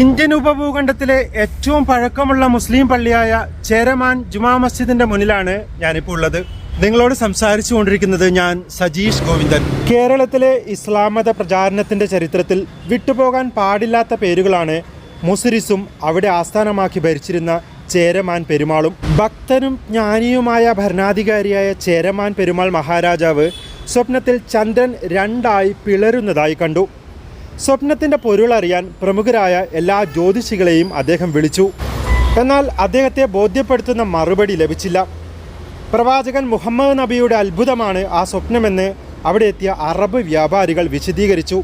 Indian ഉപഭൂഖണ്ഡത്തിലെ ഏറ്റവും പഴക്കമുള്ള മുസ്ലിം പള്ളിയായ ചേരമാൻ ജുമാ മസ്ജിദിന്റെ മുന്നിലാണ് ഞാനിപ്പോൾ ഉള്ളത്. നിങ്ങളോട് സംസാരിച്ചു കൊണ്ടിരിക്കുന്നത് ഞാൻ സജീഷ് ഗോവിന്ദൻ. കേരളത്തിലെ ഇസ്ലാം മത പ്രചാരണത്തിന്റെ ചരിത്രത്തിൽ വിട്ടുപോകാൻ പാടില്ലാത്ത പേരുകളാണ് മുസിരിസും അവിടെ ആസ്ഥാനമാക്കി ഭരിച്ചിരുന്ന ചേരമാൻ പെരുമാളും. ഭക്തനും ജ്ഞാനിയുമായ ഭരണാധികാരിയായ ചേരമാൻ പെരുമാൾ മഹാരാജാവ് സ്വപ്നത്തിൽ ചന്ദ്രൻ രണ്ടായി പിളരുന്നതായി കണ്ടു. സ്വപ്നത്തിന്റെ പൊരുളറിയാൻ പ്രമുഖരായ എല്ലാ ജ്യോതിഷികളെയും അദ്ദേഹം വിളിച്ചു. എന്നാൽ അദ്ദേഹത്തെ ബോധ്യപ്പെടുത്തുന്ന മറുപടി ലഭിച്ചില്ല. പ്രവാചകൻ മുഹമ്മദ് നബിയുടെ അത്ഭുതമാണ് ആ സ്വപ്നമെന്ന് അവിടെ എത്തിയ അറബ് വ്യാപാരികൾ വിശദീകരിച്ചു.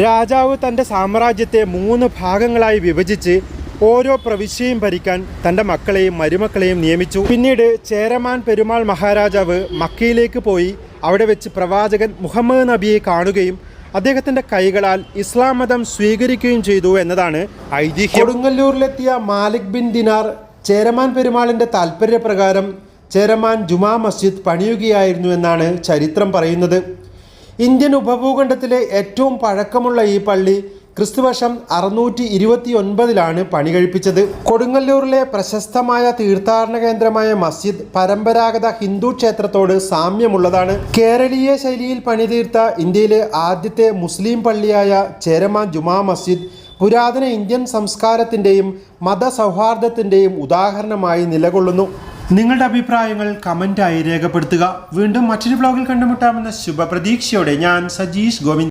രാജാവ് തന്റെ സാമ്രാജ്യത്തെ മൂന്ന് ഭാഗങ്ങളായി വിഭജിച്ച് ഓരോ പ്രവിശ്യയും ഭരിക്കാൻ തന്റെ മക്കളെയും മരുമക്കളെയും നിയമിച്ചു. പിന്നീട് ചേരമാൻ പെരുമാൾ മഹാരാജാവ് മക്കയിലേക്ക് പോയി അവിടെ വെച്ച് പ്രവാചകൻ മുഹമ്മദ് നബിയെ കാണുകയും അദ്ദേഹത്തിന്റെ കൈകളാൽ ഇസ്ലാം മതം സ്വീകരിക്കുകയും ചെയ്തു എന്നതാണ് ഐതിഹ്യം. കൊടുങ്ങല്ലൂരിലെത്തിയ മാലിക് ബിൻ ദിനാർ ചേരമാൻ പെരുമാളിന്റെ താല്പര്യപ്രകാരം ചേരമാൻ ജുമാ മസ്ജിദ് പണിയുകയായിരുന്നു എന്നാണ് ചരിത്രം പറയുന്നത്. ഇന്ത്യൻ ഉപഭൂഖണ്ഡത്തിലെ ഏറ്റവും പഴക്കമുള്ള ഈ പള്ളി ക്രിസ്തുവർഷം അറുന്നൂറ്റി ഇരുപത്തി ഒൻപതിലാണ് പണി കഴിപ്പിച്ചത്. കൊടുങ്ങല്ലൂരിലെ പ്രശസ്തമായ തീർത്ഥാടന കേന്ദ്രമായ മസ്ജിദ് പരമ്പരാഗത ഹിന്ദു ക്ഷേത്രത്തോട് സാമ്യമുള്ളതാണ്. കേരളീയ ശൈലിയിൽ പണിതീർത്ത ഇന്ത്യയിലെ ആദ്യത്തെ മുസ്ലിം പള്ളിയായ ചേരമ ജുമാ മസ്ജിദ് പുരാതന ഇന്ത്യൻ സംസ്കാരത്തിന്റെയും മതസൗഹാർദ്ദത്തിന്റെയും ഉദാഹരണമായി നിലകൊള്ളുന്നു. നിങ്ങളുടെ അഭിപ്രായങ്ങൾ കമന്റായി രേഖപ്പെടുത്തുക. വീണ്ടും മറ്റൊരു ബ്ലോഗിൽ കണ്ടുമുട്ടാമെന്ന ശുഭപ്രതീക്ഷയോടെ ഞാൻ സജീഷ് ഗോവിന്ദ്